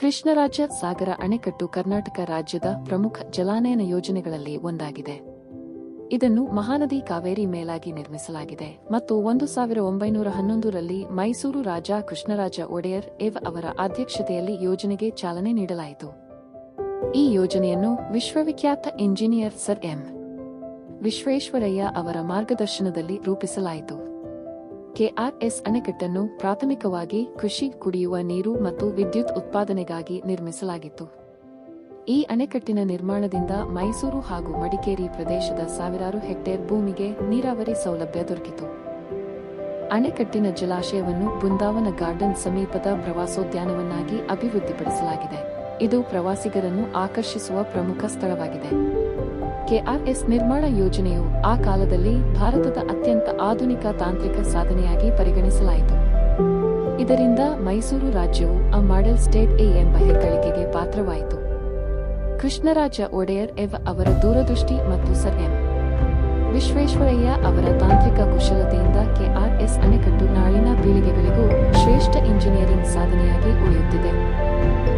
ಕೃಷ್ಣರಾಜ ಸಾಗರ ಅಣೆಕಟ್ಟು ಕರ್ನಾಟಕ ರಾಜ್ಯದ ಪ್ರಮುಖ ಜಲಾನಯನ ಯೋಜನೆಗಳಲ್ಲಿ ಒಂದಾಗಿದೆ. ಇದನ್ನು ಮಹಾನದಿ ಕಾವೇರಿ ಮೇಲಾಗಿ ನಿರ್ಮಿಸಲಾಗಿದೆ ಮತ್ತು ಒಂದು ಸಾವಿರ ಒಂಬೈನೂರ ಹನ್ನೊಂದರಲ್ಲಿ ಮೈಸೂರು ರಾಜ ಕೃಷ್ಣರಾಜ ಒಡೆಯರ್ ಎವ್ ಅವರ ಅಧ್ಯಕ್ಷತೆಯಲ್ಲಿ ಯೋಜನೆಗೆ ಚಾಲನೆ ನೀಡಲಾಯಿತು. ಈ ಯೋಜನೆಯನ್ನು ವಿಶ್ವವಿಖ್ಯಾತ ಇಂಜಿನಿಯರ್ ಸರ್ ಎಂ. ವಿಶ್ವೇಶ್ವರಯ್ಯ ಅವರ ಮಾರ್ಗದರ್ಶನದಲ್ಲಿ ರೂಪಿಸಲಾಯಿತು. ಕೆಆರ್ಎಸ್ ಅಣೆಕಟ್ಟನ್ನು ಪ್ರಾಥಮಿಕವಾಗಿ ಕೃಷಿ ಕುಡಿಯುವ ನೀರು ಮತ್ತು ವಿದ್ಯುತ್ ಉತ್ಪಾದನೆಗಾಗಿ ನಿರ್ಮಿಸಲಾಗಿತ್ತು. ಈ ಅಣೆಕಟ್ಟಿನ ನಿರ್ಮಾಣದಿಂದ ಮೈಸೂರು ಹಾಗೂ ಮಡಿಕೇರಿ ಪ್ರದೇಶದ ಸಾವಿರಾರು ಹೆಕ್ಟೇರ್ ಭೂಮಿಗೆ ನೀರಾವರಿ ಸೌಲಭ್ಯ ದೊರಕಿತು. ಅಣೆಕಟ್ಟಿನ ಜಲಾಶಯವನ್ನು ಬೃಂದಾವನ ಗಾರ್ಡನ್ ಸಮೀಪದ ಪ್ರವಾಸೋದ್ಯಾನವನ್ನಾಗಿ ಅಭಿವೃದ್ಧಿಪಡಿಸಲಾಗಿದೆ. ಇದು ಪ್ರವಾಸಿಗರನ್ನು ಆಕರ್ಷಿಸುವ ಪ್ರಮುಖ ಸ್ಥಳವಾಗಿದೆ. ಕೆಆರ್ಎಸ್ ನಿರ್ಮಾಣ ಯೋಜನೆಯು ಆ ಕಾಲದಲ್ಲಿ ಭಾರತದ ಅತ್ಯಂತ ಆಧುನಿಕ ತಾಂತ್ರಿಕ ಸಾಧನೆಯಾಗಿ ಪರಿಗಣಿಸಲಾಯಿತು. ಇದರಿಂದ ಮೈಸೂರು ರಾಜ್ಯವು ಅ ಮಾಡೆಲ್ ಸ್ಟೇಟ್ ಎ ಎಂಬ ಹೆಗ್ಗಳಿಕೆಗೆ ಪಾತ್ರವಾಯಿತು. ಕೃಷ್ಣರಾಜ ಒಡೆಯರ್ ಎವ್ ಅವರ ದೂರದೃಷ್ಟಿ ಮತ್ತು ಸರ್ ಎಂ. ವಿಶ್ವೇಶ್ವರಯ್ಯ ಅವರ ತಾಂತ್ರಿಕ ಕುಶಲತೆಯಿಂದ ಕೆಆರ್ಎಸ್ ಅಣೆಕಟ್ಟು ನಾಳಿನ ಪೀಳಿಗೆಗಳಿಗೂ ಶ್ರೇಷ್ಠ ಇಂಜಿನಿಯರಿಂಗ್ ಸಾಧನೆಯಾಗಿ ಉಳಿಯುತ್ತಿದೆ.